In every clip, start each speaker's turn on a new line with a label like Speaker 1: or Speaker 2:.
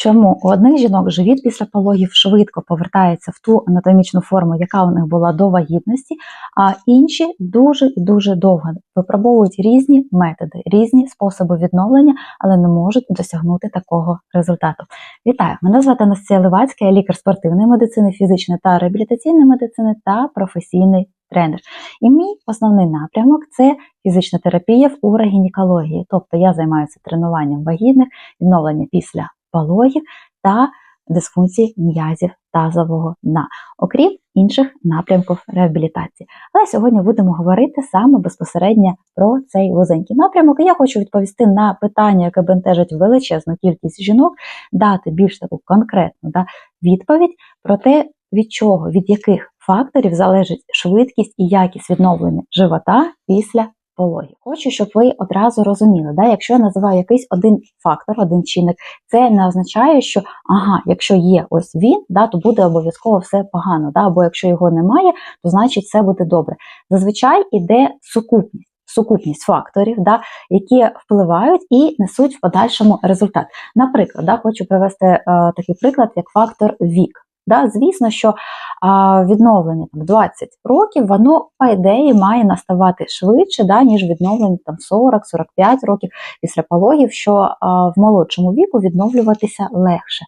Speaker 1: Чому у одних жінок живіт після пологів швидко повертається в ту анатомічну форму, яка у них була до вагітності, а інші дуже і дуже довго випробовують різні методи, різні способи відновлення, але не можуть досягнути такого результату. Вітаю! Мене звати Анастасія Левацька, я лікар спортивної медицини, фізичної та реабілітаційної медицини та професійний тренер. І мій основний напрямок це фізична терапія в урогінекології. Тобто я займаюся тренуванням вагітних, відновлення після пологів та дисфункції м'язів тазового дна, окрім інших напрямків реабілітації. Але сьогодні будемо говорити саме безпосередньо про цей вузенький напрямок. І я хочу відповісти на питання, яке бентежить величезну кількість жінок, дати більш таку конкретну да, відповідь про те, від чого, від яких факторів залежить швидкість і якість відновлення живота після пологів. Хочу, щоб ви одразу розуміли, да, якщо я називаю якийсь один фактор, один чинник, це не означає, що ага, якщо є ось він, да, то буде обов'язково все погано. Да, Або якщо його немає, то значить все буде добре. Зазвичай іде сукупність. Сукупність факторів, да, які впливають і несуть в подальшому результат. Наприклад, да, хочу привести е, такий приклад, як фактор вік. Да, Звісно, що а, відновлення там, 20 років, воно, по ідеї, має наставати швидше, да, ніж відновлення там, 40-45 років після пологів, що а, в молодшому віку відновлюватися легше.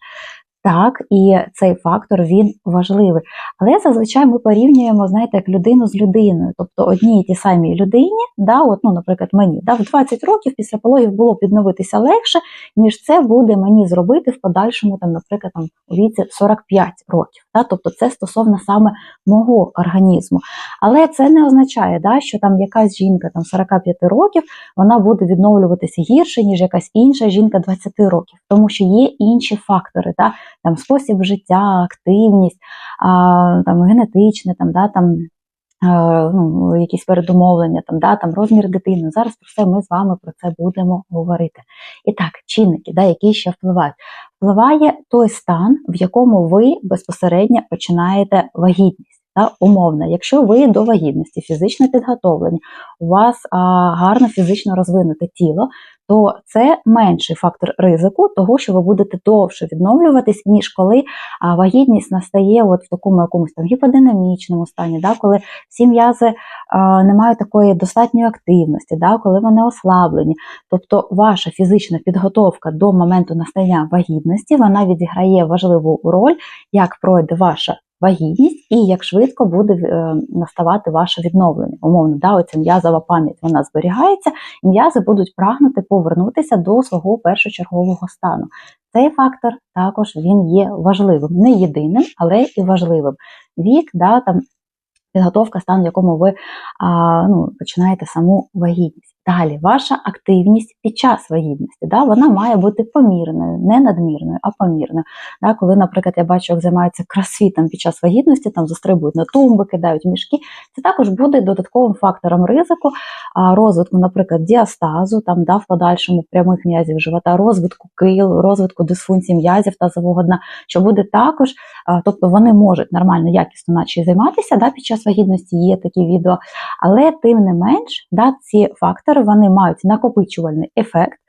Speaker 1: Так, і цей фактор він важливий. Але зазвичай ми порівнюємо, знаєте, як людину з людиною. Тобто одній і ті самій людині, да, от, ну, наприклад, мені да, в 20 років після пологів було б відновитися легше, ніж це буде мені зробити в подальшому, там, наприклад, там, у віці 45 років. Да, Тобто це стосовно саме мого організму. Але це не означає, да, що там якась жінка там, 45 років вона буде відновлюватися гірше, ніж якась інша жінка 20 років, тому що є інші фактори. Да, там спосіб життя, активність, там генетичне, там, да, там. Ну, якісь передумовлення, там, да, там розмір дитини. Зараз про все ми з вами про це будемо говорити. І так, чинники, да, які ще впливають. Впливає той стан, в якому ви безпосередньо починаєте вагітність. Та, умовно, якщо ви до вагітності фізично підготовлені, у вас а, гарно фізично розвинуте тіло, то це менший фактор ризику, того, що ви будете довше відновлюватись, ніж коли вагітність настає от в такому якомусь там гіподинамічному стані, да, коли всі м'язи не мають такої достатньої активності, да, коли вони ослаблені. Тобто ваша фізична підготовка до моменту настання вагітності вона відіграє важливу роль, як пройде ваша вагітність і як швидко буде е, наставати ваше відновлення. Умовно, да, оця м'язова пам'ять вона зберігається, і м'язи будуть прагнути повернутися до свого першочергового стану. Цей фактор також він є важливим, не єдиним, але і важливим. Вік, да, там підготовка, стан, в якому ви а, ну, починаєте саму вагітність. Далі, ваша активність під час вагітності, да, вона має бути помірною, не надмірною, а помірною. Да, Коли, наприклад, я бачу, як займаються кросфітом під час вагітності, там застрибують на тумби, кидають мішки, це також буде додатковим фактором ризику розвитку, наприклад, діастазу, там, да, в подальшому прямих м'язів живота, розвитку кил, розвитку дисфункції м'язів тазового дна, що буде також, тобто вони можуть нормально, якісно наче займатися да, під час вагітності, є такі відео, але тим не менш, да, ці фактори фактори вони мають накопичувальний ефект,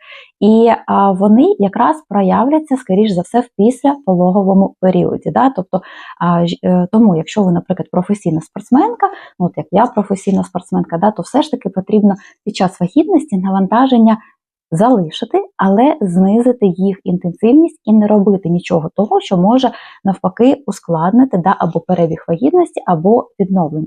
Speaker 1: і а, вони якраз проявляться, скоріш за все, в післяпологовому періоді. Да? Тобто, а, е, Тому, якщо ви, наприклад, професійна спортсменка, ну от як я професійна спортсменка, да, то все ж таки потрібно під час вагітності навантаження. Залишити, але знизити їх інтенсивність і не робити нічого того, що може навпаки ускладнити да, або перебіг вагітності, або відновлення.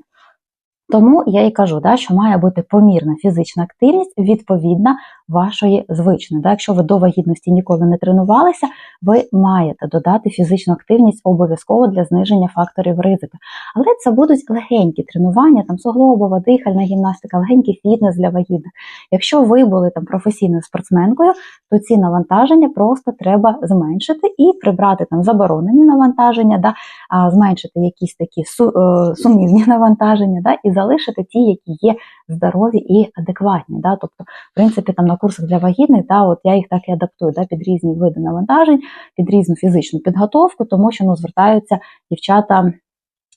Speaker 1: Тому я і кажу, да, що має бути помірна фізична активність відповідна вашої звичної. Да. Якщо ви до вагітності ніколи не тренувалися, ви маєте додати фізичну активність обов'язково для зниження факторів ризику. Але це будуть легенькі тренування, там суглобова, дихальна гімнастика, легенький фітнес для вагітних. Якщо ви були там професійною спортсменкою, то ці навантаження просто треба зменшити і прибрати там заборонені навантаження, да, зменшити якісь такі е, сумнівні навантаження. да, і залишити ті, які є здорові і адекватні. Да? Тобто, в принципі, там на курсах для вагітних, да, от я їх так і адаптую да, під різні види навантажень, під різну фізичну підготовку, тому що ну, звертаються дівчата.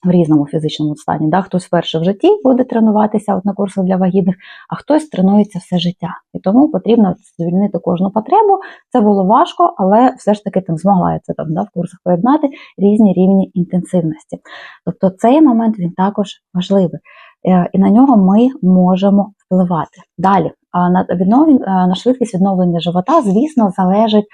Speaker 1: в різному фізичному стані. Да? Хтось вперше в житті буде тренуватися от на курсах для вагітних, а хтось тренується все життя. І тому потрібно задовільнити кожну потребу. Це було важко, але все ж таки там змогла я це там да, в курсах поєднати різні рівні інтенсивності. Тобто цей момент він також важливий. Е, І на нього ми можемо впливати. Далі, на відновлення, на швидкість відновлення живота, звісно, залежить,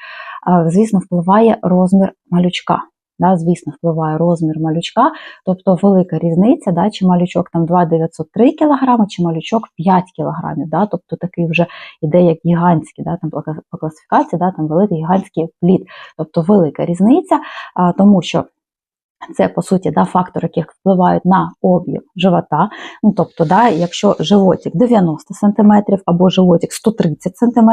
Speaker 1: звісно, впливає розмір малючка. Да, звісно, впливає розмір малючка, тобто велика різниця, да, чи малючок там 2,903 кг, чи малючок 5 кг, да, тобто такий вже іде як гігантський, да, там по класифікації, да, там великий гігантський плід, тобто велика різниця, а, тому що це по суті да, фактори, які впливають на об'єм живота. Ну, тобто, да, якщо животик 90 см або животик 130 см,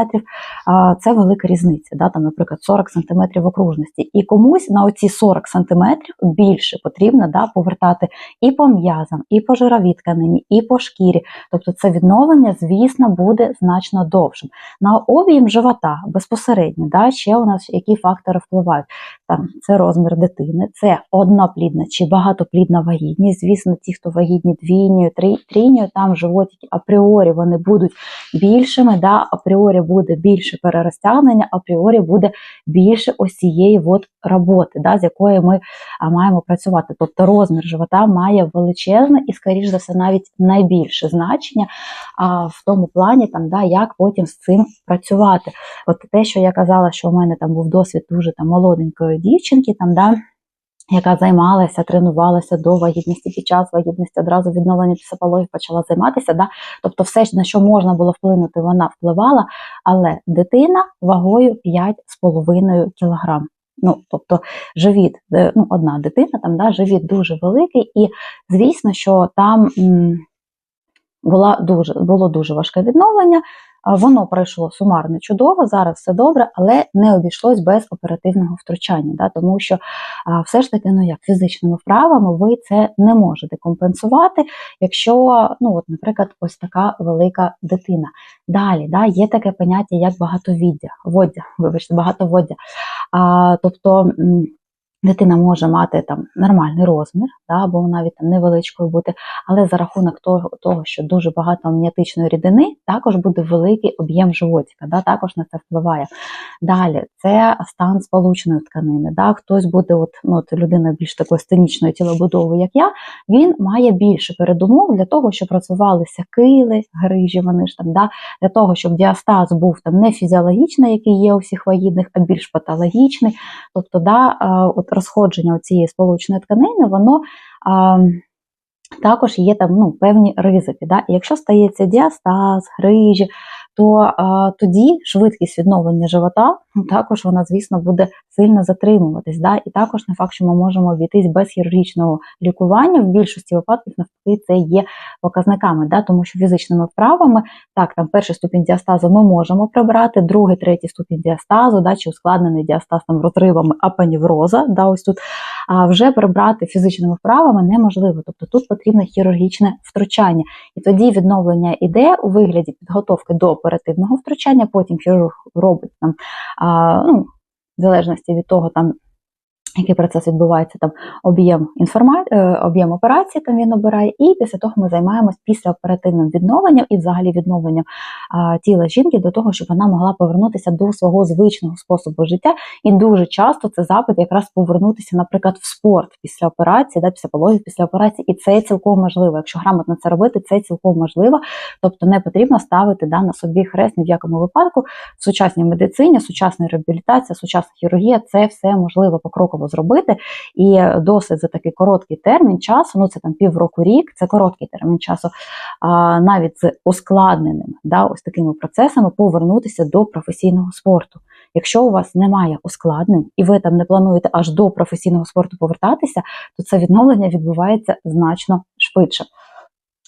Speaker 1: це велика різниця. Да, там, наприклад, 40 см окружності. І комусь на оці 40 см більше потрібно да, повертати і по м'язам, і по жировій тканині, і по шкірі. Тобто це відновлення, звісно, буде значно довшим. На об'єм живота безпосередньо, да, ще у нас які фактори впливають. Там це розмір дитини, це одноплідна чи багатоплідна вагітність. Звісно, ті, хто вагітні двійньою, трійньою, там животики апріорі вони будуть більшими, да, апріорі буде більше перерозтягнення, апріорі буде більше ось цієї от роботи, да, з якою ми маємо працювати. Тобто розмір живота має величезне і, скоріш за все, навіть найбільше значення а, в тому плані, там, да, як потім з цим працювати. От те, що я казала, що у мене там був досвід дуже там молоденької дівчинки, там, да, яка займалася, тренувалася до вагітності, під час вагітності, одразу відновлення після пологів почала займатися. Да? Тобто, все, на що можна було вплинути, вона впливала, але дитина вагою 5,5 кг. Ну, тобто живіт, е, ну, одна дитина, там да, живіт дуже великий, і звісно, що там м, була дуже, було дуже важке відновлення. Воно пройшло сумарно чудово, зараз все добре, але не обійшлось без оперативного втручання, да, тому що все ж таки, ну як фізичними вправами, ви це не можете компенсувати, якщо, ну от, наприклад, ось така велика дитина. Далі да, є таке поняття, як багатовіддя, воддя, вибачте, багатоводдя. А, тобто дитина може мати там нормальний розмір, да, або навіть там невеличкою бути, але за рахунок того, того, що дуже багато амніотичної рідини, також буде великий об'єм животика, да, також на це впливає. Далі це стан сполучної тканини. Да, хтось буде, от, ну, от людина більш такої стенічної тілобудови, як я, він має більше передумов для того, щоб працювалися кили, грижі, вони ж там, да, для того, щоб діастаз був там не фізіологічний, який є у всіх вагітних, а більш патологічний. Тобто, да, от розходження цієї сполучної тканини, воно також є там ну, певні ризики. Да? І якщо стається діастаз, грижі, то а, тоді швидкість відновлення живота ну, також вона, звісно, буде сильно затримуватись. Да? І також не факт, що ми можемо обійтись без хірургічного лікування. В більшості випадків навпаки це є показниками, да? тому що фізичними вправами так, там перший ступінь діастазу ми можемо прибрати, другий, третій ступінь діастазу, да, чи ускладнений діастаз там розривами апанівроза, да, ось тут, вже прибрати фізичними вправами неможливо. Тобто тут потрібне хірургічне втручання. І тоді відновлення іде у вигляді підготовки до оперативного втручання, потім хірург робить там, а, ну, в залежності від того, там. Який процес відбувається там об'єм інформа... е, об'єм операції, там він обирає, і після того ми займаємось післяоперативним відновленням і взагалі відновленням а, тіла жінки до того, щоб вона могла повернутися до свого звичного способу життя. І дуже часто це запит якраз повернутися, наприклад, в спорт після операції, да, після пологів, після операції, і це цілком можливо. Якщо грамотно це робити, це цілком можливо. Тобто не потрібно ставити да, на собі хрест ні в якому випадку. В сучасній медицині, сучасна реабілітація, сучасна хірургія це все можливо покроково зробити. І досить за такий короткий термін часу, ну це там півроку рік, це короткий термін часу, а, навіть з ускладненими да, ось такими процесами повернутися до професійного спорту. Якщо у вас немає ускладнень і ви там не плануєте аж до професійного спорту повертатися, то це відновлення відбувається значно швидше.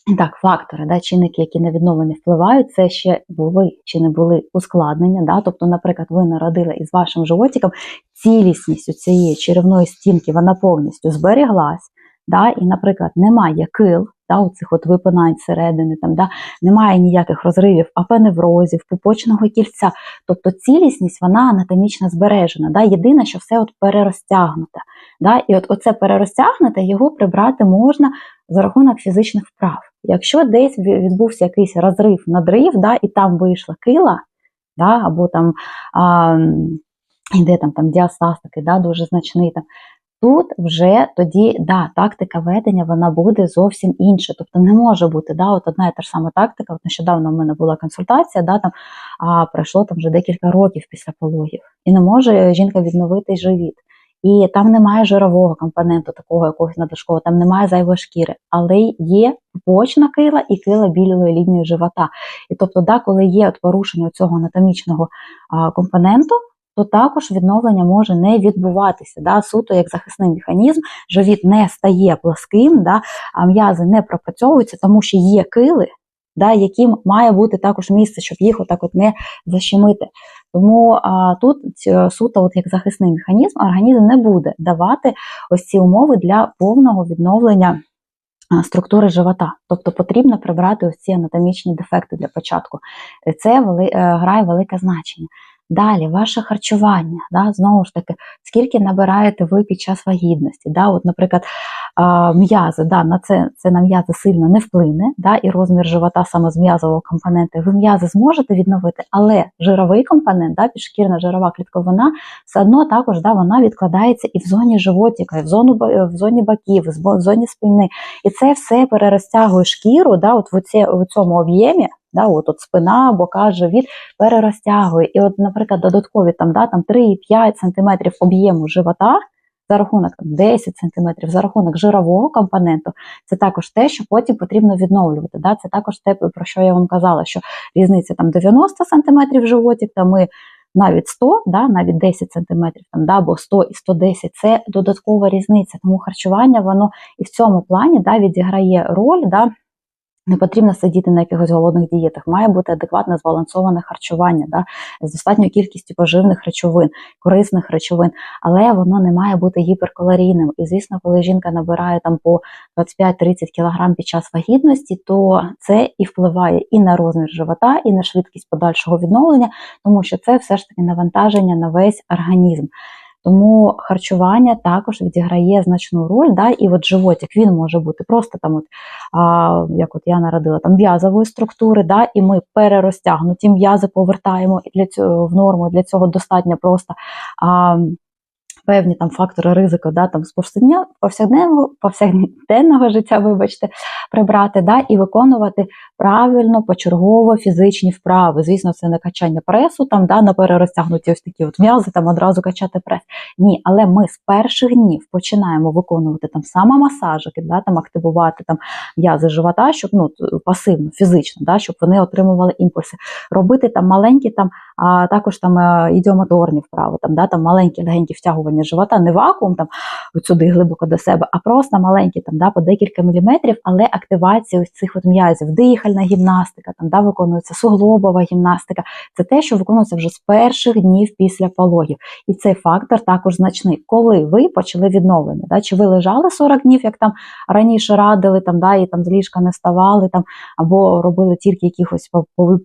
Speaker 1: Так, фактори, да, чинники, які на відновлення впливають, це ще були чи не були ускладнення. Да? Тобто, наприклад, ви народили із вашим животиком цілісність цієї черевної стінки, вона повністю зберіглась. Да? І, наприклад, немає кил, да, оцих от випинань середини, там, да, немає ніяких розривів апеневрозів, пупочного кільця. Тобто цілісність вона анатомічно збережена. Да, єдине, що все от перерозтягнуте. Да, і от оце перерозтягнуте його прибрати можна за рахунок фізичних вправ. Якщо десь відбувся якийсь розрив, надрив, да, і там вийшла кила, да, або там а, йде там, там діастаз такий, да, дуже значний. Там, Тут вже тоді да, тактика ведення вона буде зовсім інша. Тобто не може бути да, от одна і та ж сама тактика. От Нещодавно в мене була консультація, да, там, а пройшло там вже декілька років після пологів. І не може жінка відновити живіт. І там немає жирового компоненту, такого якогось надлишкового, там немає зайвої шкіри, але є почна кила і кила білої лінії живота. І тобто, да, коли є от порушення цього анатомічного а, компоненту, то також відновлення може не відбуватися. Да, Суто як захисний механізм, живіт не стає пласким, да, а м'язи не пропрацьовуються, тому що є кили, да, яким має бути також місце, щоб їх отак от не защемити. Тому а, тут суто, от як захисний механізм, організм не буде давати ось ці умови для повного відновлення. Структури живота, тобто потрібно прибрати ось ці анатомічні дефекти для початку. Це вели, е, грає велике значення. Далі, ваше харчування, да, знову ж таки, скільки набираєте ви під час вагітності. Да, от, Наприклад, м'язи, да, на це це на м'язи сильно не вплине, да, і розмір живота саме з м'язового компоненту, ви м'язи зможете відновити, але жировий компонент, да, підшкірна жирова клітковина, все одно також да, вона відкладається і в зоні животика, і в зону, в зоні баків, в зоні спини. І це все перерозтягує шкіру да, от в, оці, в цьому об'ємі. Да, от, от спина, бока, живіт перерозтягує. І, от, наприклад, додаткові там, да, там 3-5 см об'єму живота за рахунок 10 см, за рахунок жирового компоненту, це також те, що потім потрібно відновлювати. Да? Це також те, про що я вам казала, що різниця там 90 см животик, там ми навіть 100, да, навіть 10 см, там, да, або 100 і 110 це додаткова різниця. Тому харчування воно і в цьому плані да, відіграє роль. Да, не потрібно сидіти на якихось голодних дієтах, має бути адекватне збалансоване харчування, да, з достатньою кількістю поживних речовин, корисних речовин, але воно не має бути гіперкалорійним. І звісно, коли жінка набирає там по 25-30 кг під час вагітності, то це і впливає і на розмір живота, і на швидкість подальшого відновлення, тому що це все ж таки навантаження на весь організм. Тому харчування також відіграє значну роль, да, і от животик він може бути просто там, от, а, як от я народила, там в'язової структури, да, і ми перерозтягнуті м'язи повертаємо для цього в норму. Для цього достатньо просто. А, певні там фактори ризику, да, там з повсякденного повсякденного життя, вибачте, прибрати, да, і виконувати правильно почергово фізичні вправи. Звісно, це не качання пресу, там да, на перерозтягнуті ось такі от м'язи, там одразу качати прес. Ні, але ми з перших днів починаємо виконувати там самомасажики, да, там активувати там м'язи живота, щоб ну пасивно, фізично, да, щоб вони отримували імпульси. Робити там маленькі там, а також там е, ідіомоторні вправи, там, да, там маленькі легенькі втягування втягування живота, не вакуум там сюди глибоко до себе, а просто маленькі там да, по декілька міліметрів, але активація ось цих от м'язів, дихальна гімнастика, там да, виконується суглобова гімнастика. Це те, що виконується вже з перших днів після пологів. І цей фактор також значний. Коли ви почали відновлення, да, чи ви лежали 40 днів, як там раніше радили, там да, і там з ліжка не ставали, там або робили тільки якісь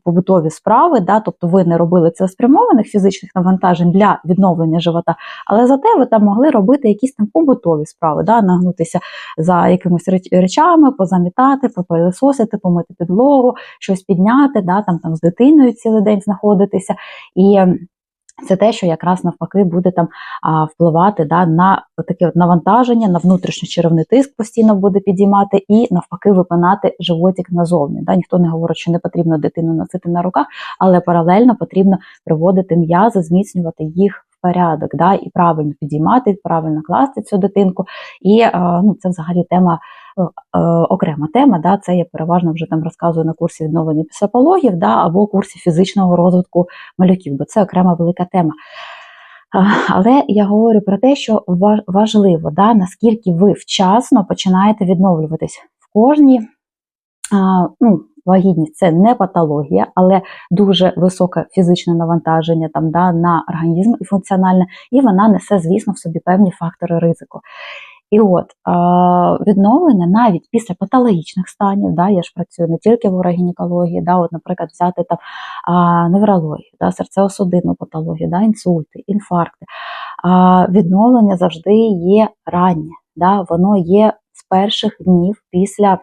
Speaker 1: побутові справи, да, тобто ви не робили цілеспрямованих фізичних навантажень для відновлення живота, але за зате ви там могли робити якісь там побутові справи, да, нагнутися за якимись речами, позамітати, попилисосити, помити підлогу, щось підняти, да, там, там з дитиною цілий день знаходитися. І це те, що якраз навпаки буде там а, впливати да, на таке от навантаження, на внутрішньочеревний тиск постійно буде підіймати, і навпаки випинати животик назовні. Да. Ніхто не говорить, що не потрібно дитину носити на руках, але паралельно потрібно приводити м'язи, зміцнювати їх порядок, да, і правильно підіймати, правильно класти цю дитинку. І е, ну, це взагалі тема. Е, е, окрема тема, да, це я переважно вже там розказую на курсі відновлення психологів, да, або курсі фізичного розвитку малюків, бо це окрема велика тема. Але я говорю про те, що важливо, да, наскільки ви вчасно починаєте відновлюватись в кожній ну, Вагітність це не патологія, але дуже високе фізичне навантаження там да, на організм і функціональне, і вона несе, звісно, в собі певні фактори ризику. І от відновлення навіть після патологічних станів, да, я ж працюю не тільки в урогінекології, да, от, наприклад, взяти там неврологію, да, серцево-судинну патологію, да, інсульти, інфаркти. Відновлення завжди є раннє, да, воно є з перших днів після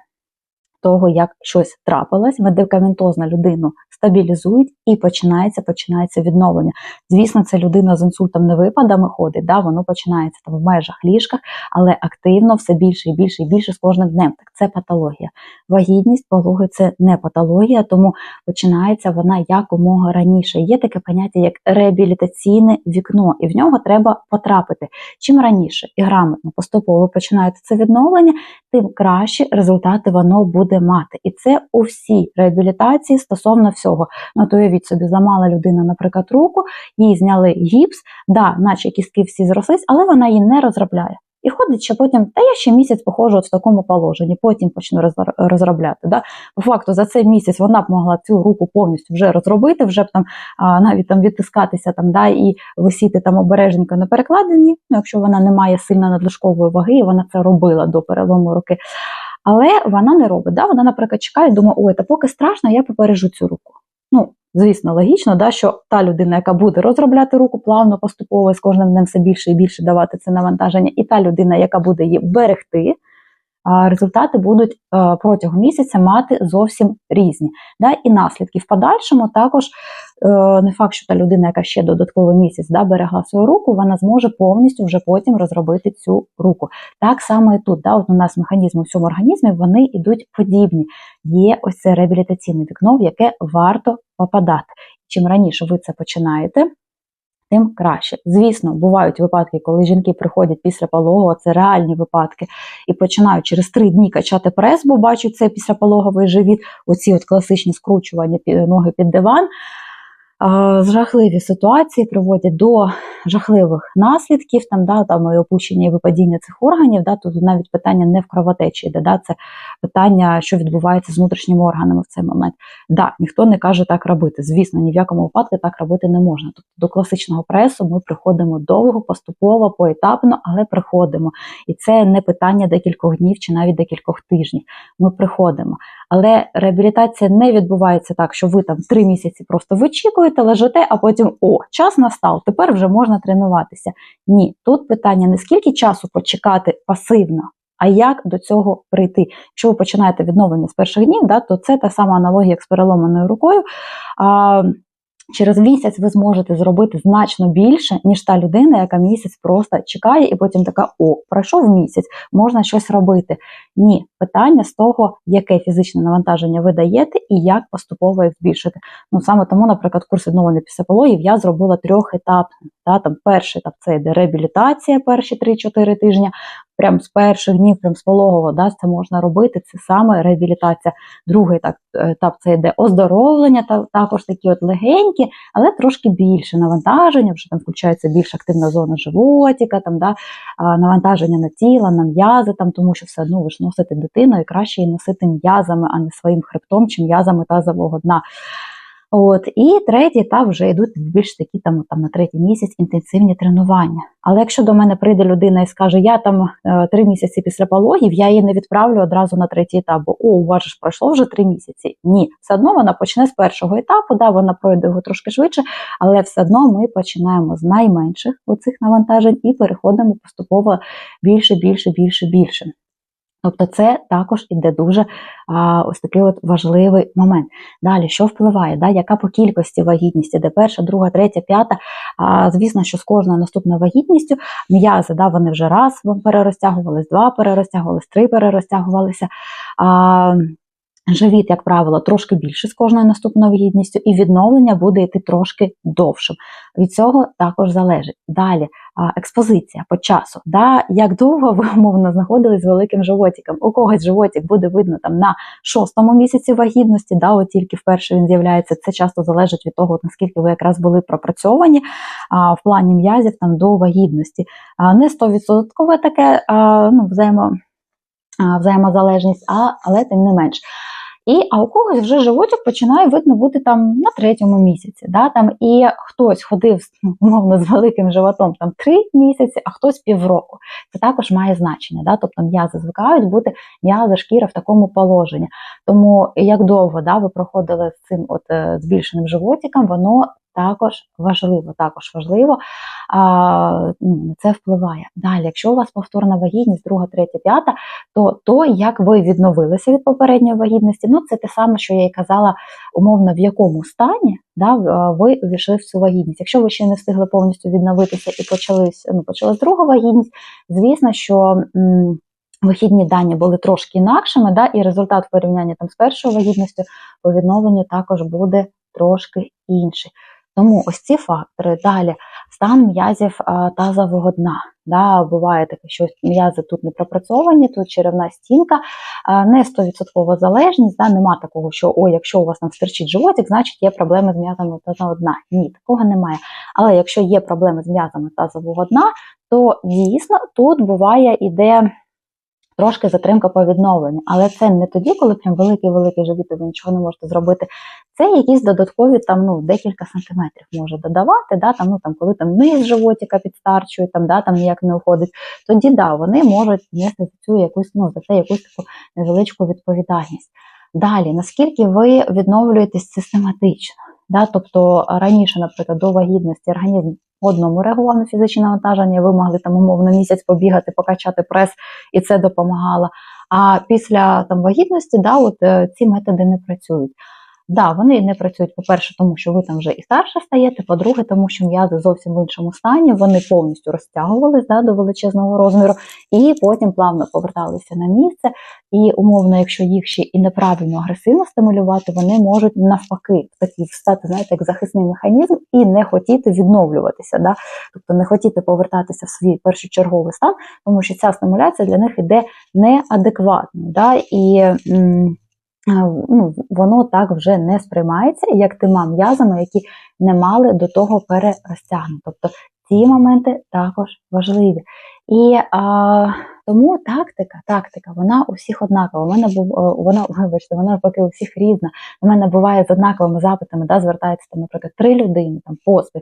Speaker 1: того, як щось трапилось, медикаментозно людину стабілізують і починається починається відновлення. Звісно, це людина з інсультом не випадами ходить, да, воно починається там в межах ліжках, але активно все більше і більше і більше з кожним днем. Так це патологія. Вагітність, пологи це не патологія, тому починається вона якомога раніше. Є таке поняття, як реабілітаційне вікно, і в нього треба потрапити. Чим раніше і грамотно поступово починається це відновлення, тим краще результати воно буде мати. І це у всій реабілітації стосовно всього. Ну, то уявіть собі, замала людина, наприклад, руку, їй зняли гіпс, да, наче кістки всі зрослись, але вона її не розробляє. І ходить ще потім, та я ще місяць походжу в такому положенні, потім почну розробляти. Да? По факту за цей місяць вона б могла цю руку повністю вже розробити, вже б там а, навіть там відтискатися там, да, і висіти там обережненько на перекладині, ну, якщо вона не має сильно надлишкової ваги, і вона це робила до перелому руки. Але вона не робить. Да? Вона, наприклад, чекає, думає, ой, та поки страшно, я попережу цю руку. Ну, звісно, логічно, да, що та людина, яка буде розробляти руку плавно, поступово з кожним днем все більше і більше давати це навантаження, і та людина, яка буде її берегти, результати будуть е, протягом місяця мати зовсім різні. Да? І наслідки в подальшому також е, не факт, що та людина, яка ще додатковий місяць да, берегла свою руку, вона зможе повністю вже потім розробити цю руку. Так само і тут. Да? От У нас механізми в цьому організмі вони йдуть подібні. Є ось це реабілітаційне вікно, в яке варто попадати. Чим раніше ви це починаєте, тим краще. Звісно, бувають випадки, коли жінки приходять після пологового, це реальні випадки, і починають через три дні качати прес, бо бачать це післяпологовий живіт, оці от класичні скручування ноги під диван жахливі ситуації приводять до жахливих наслідків, там да, там і опущення і випадіння цих органів. Да, Тут навіть питання не в кровотечі, йде, да, це питання, що відбувається з внутрішніми органами в цей момент. Да, ніхто не каже так робити. Звісно, ні в якому випадку так робити не можна. Тобто до класичного пресу ми приходимо довго, поступово, поетапно, але приходимо. І це не питання декількох днів чи навіть декількох тижнів. Ми приходимо. Але реабілітація не відбувається так, що ви там три місяці просто вичікуєте, лежите, а потім о, час настав, тепер вже можна тренуватися. Ні, тут питання не скільки часу почекати пасивно, а як до цього прийти. Якщо ви починаєте відновлення з перших днів, да, то це та сама аналогія як з переломаною рукою. А, Через місяць ви зможете зробити значно більше, ніж та людина, яка місяць просто чекає, і потім така: о, пройшов місяць, можна щось робити. Ні, питання з того, яке фізичне навантаження ви даєте і як поступово їх збільшити. Ну саме тому, наприклад, курс відновлення після я зробила трьохетапний. Та, там Перший етап це йде реабілітація перші 3-4 тижні, прям з перших днів, прям з пологового, да, це можна робити. Це саме реабілітація. Другий так, етап це йде оздоровлення, та також такі от легенькі, але трошки більше навантаження, вже там включається більш активна зона животика, там да, навантаження на тіло, на м'язи, там, тому що все одно ви ж носите дитину і краще її носити м'язами, а не своїм хребтом чи м'язами тазового дна. От, І третій етап вже йдуть більш такі там, там на третій місяць інтенсивні тренування. Але якщо до мене прийде людина і скаже, я там е, три місяці після пологів, я її не відправлю одразу на третій етап, бо о, у вас ж пройшло вже три місяці. Ні, все одно вона почне з першого етапу, да, вона пройде його трошки швидше, але все одно ми починаємо з найменших оцих навантажень і переходимо поступово більше, більше, більше, більше. Тобто це також іде дуже а, ось такий от важливий момент. Далі, що впливає, да, яка по кількості вагітність іде перша, друга, третя, п'ята. А, Звісно, що з кожною наступною вагітністю м'язи да, вони вже раз перерозтягувались, два перерозтягувались, три перерозтягувалися. А, Живіт, як правило, трошки більше з кожною наступною вагітністю, і відновлення буде йти трошки довшим. Від цього також залежить. Далі експозиція по часу. Да? Як довго ви умовно знаходились з великим животиком? У когось животик буде видно там на шостому місяці вагітності, да, от тільки вперше він з'являється. Це часто залежить від того, наскільки ви якраз були пропрацьовані а, в плані м'язів там до вагітності. А, Не 100% таке а, ну, взаємо, а, взаємозалежність, а, але тим не менш. І а у когось вже животик починає видно бути там на третьому місяці. Да, там, І хтось ходив ну, умовно з великим животом там три місяці, а хтось півроку. Це також має значення. Да? Тобто м'язи звикають бути м'язи шкіра в такому положенні. Тому як довго да, ви проходили з цим от е, збільшеним животиком, воно також важливо, також важливо а, ну, це впливає. Далі, якщо у вас повторна вагітність, друга, третя, п'ята, то то, як ви відновилися від попередньої вагітності, ну це те саме, що я й казала, умовно, в якому стані да, ви увійшли в цю вагітність. Якщо ви ще не встигли повністю відновитися і почались, ну, почалась друга вагітність, звісно, що. М Вихідні дані були трошки інакшими, да, і результат порівняння там з першою вагітністю по відновленню також буде трошки інший. Тому ось ці фактори далі стан м'язів тазового дна. Да, Буває таке, що м'язи тут не пропрацьовані, тут черевна стінка, не 100% залежність, да, нема такого, що о, якщо у вас там стерчить животик, значить є проблеми з м'язами тазового дна. Ні, такого немає. Але якщо є проблеми з м'язами тазового дна, то дійсно тут буває іде трошки затримка по відновленню. Але це не тоді, коли прям великий-великий живіт, і ви нічого не можете зробити. Це якісь додаткові там ну декілька сантиметрів може додавати, да, там, ну, там, коли там низ животика підстарчує, там, да, там ніяк не уходить, тоді да, вони можуть нести за цю якусь, ну, за це якусь таку невеличку відповідальність. Далі, наскільки ви відновлюєтесь систематично? Да? Тобто раніше, наприклад, до вагітності організм одному реагував фізичне навантаження, ви могли там умовно місяць побігати, покачати прес, і це допомагало. А після там вагітності да, от, е, ці методи не працюють. Да, вони не працюють, по-перше, тому що ви там вже і старше стаєте, по-друге, тому що м'язи зовсім в іншому стані, вони повністю розтягувались да, до величезного розміру, і потім плавно поверталися на місце. І умовно, якщо їх ще і неправильно агресивно стимулювати, вони можуть навпаки такі встати, знаєте, як захисний механізм і не хотіти відновлюватися, да? тобто не хотіти повертатися в свій першочерговий стан, тому що ця стимуляція для них іде неадекватно. Да? І ну, воно так вже не сприймається, як тима м'язами, які не мали до того перерозтягнути. Тобто ці моменти також важливі. І а, тому тактика, тактика, вона у всіх однакова. У мене був вона, вибачте, вона поки у всіх різна. У мене буває з однаковими запитами, да, звертається там, наприклад, три людини там поспіль.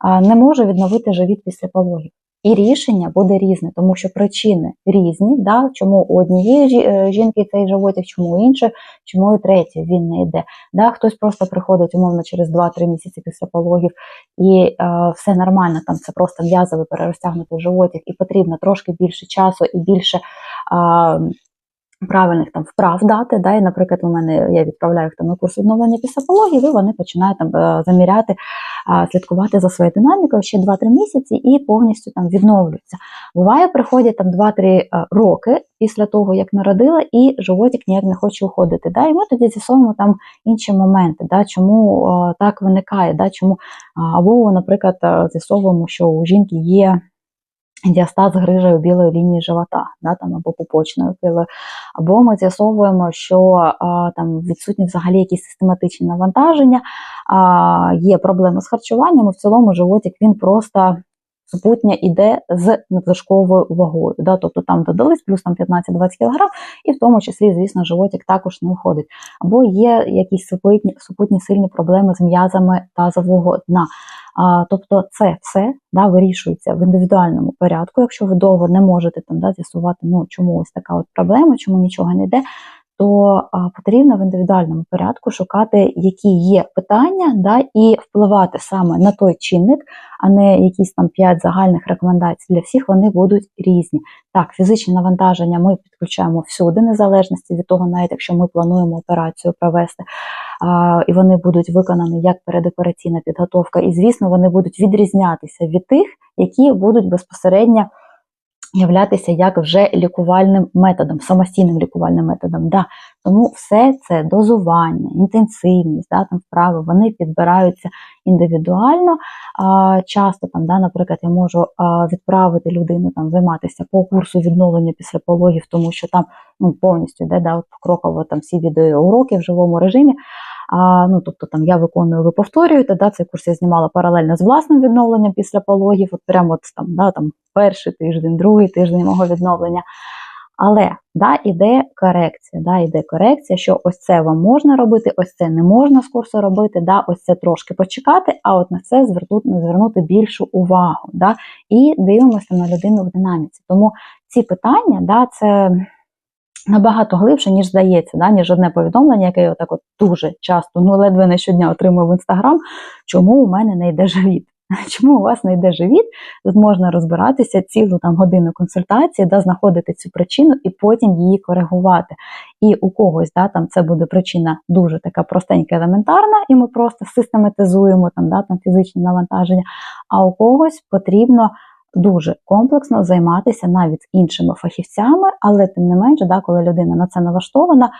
Speaker 1: А, Не можу відновити живіт після пологів. І рішення буде різне, тому що причини різні, да, чому у однієї е, жінки цей животик, чому у іншої, чому у третій він не йде. Да, Хтось просто приходить умовно через 2-3 місяці після пологів, і е, все нормально, там це просто м'язовий перерозтягнутий животик, і потрібно трошки більше часу і більше. Е, правильних там вправ дати. Да, і, Наприклад, у мене я відправляю їх там на курс відновлення після і вони починають там е, заміряти, слідкувати за своєю динамікою ще 2-3 місяці і повністю там відновлюються. Буває, приходять там 2-3 е, роки після того, як народила, і животик ніяк не хоче уходити. Да, І ми тоді з'ясовуємо там інші моменти, да, чому так виникає, да, чому, або, наприклад, з'ясовуємо, що у жінки є діастаз грижею білої лінії живота, да, там, або пупочною пилою. Або ми з'ясовуємо, що а, там відсутні взагалі якісь систематичні навантаження, а, є проблеми з харчуванням, і в цілому животик він просто супутня іде з надлишковою вагою. Да? Тобто там додались плюс там 15-20 кг, і в тому числі, звісно, животик також не входить. Або є якісь супутні, супутні сильні проблеми з м'язами тазового дна. А, Тобто це все да, вирішується в індивідуальному порядку. Якщо ви довго не можете там да, з'ясувати, ну чому ось така от проблема, чому нічого не йде, то потрібно в індивідуальному порядку шукати, які є питання, да, і впливати саме на той чинник, а не якісь там 5 загальних рекомендацій. Для всіх вони будуть різні. Так, фізичні навантаження ми підключаємо всюди, незалежності від того, навіть якщо ми плануємо операцію провести, а, і вони будуть виконані як передопераційна підготовка. І, звісно, вони будуть відрізнятися від тих, які будуть безпосередньо являтися як вже лікувальним методом, самостійним лікувальним методом. Да. Тому все це дозування, інтенсивність, да, там вправи, вони підбираються індивідуально. А, Часто, там, да, наприклад, я можу а, відправити людину там, займатися по курсу відновлення після пологів, тому що там ну, повністю йде да, покроково там всі відеоуроки в живому режимі. А, ну, Тобто там я виконую, ви повторюєте, да, цей курс я знімала паралельно з власним відновленням після пологів, от прямо от, там, да, там перший тиждень, другий тиждень мого відновлення. Але да, іде корекція, да, іде корекція, що ось це вам можна робити, ось це не можна з курсу робити, да, ось це трошки почекати, а от на це звернути, звернути більшу увагу. Да, і дивимося на людину в динаміці. Тому ці питання, да, це набагато глибше, ніж здається, да, ніж одне повідомлення, яке я отак от дуже часто, ну ледве не щодня отримую в інстаграм, чому у мене не йде живіт. Чому у вас не йде живіт? Тут можна розбиратися цілу там годину консультації, да, знаходити цю причину і потім її коригувати. І у когось да, там це буде причина дуже така простенька, елементарна, і ми просто систематизуємо там, да, там фізичні навантаження. А у когось потрібно дуже комплексно займатися навіть іншими фахівцями, але тим не менше, да, коли людина на це налаштована,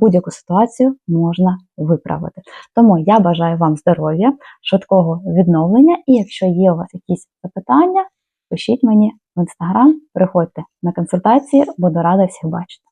Speaker 1: будь-яку ситуацію можна виправити. Тому я бажаю вам здоров'я, швидкого відновлення, і якщо є у вас якісь запитання, пишіть мені в інстаграм, приходьте на консультації, буду рада всіх бачити.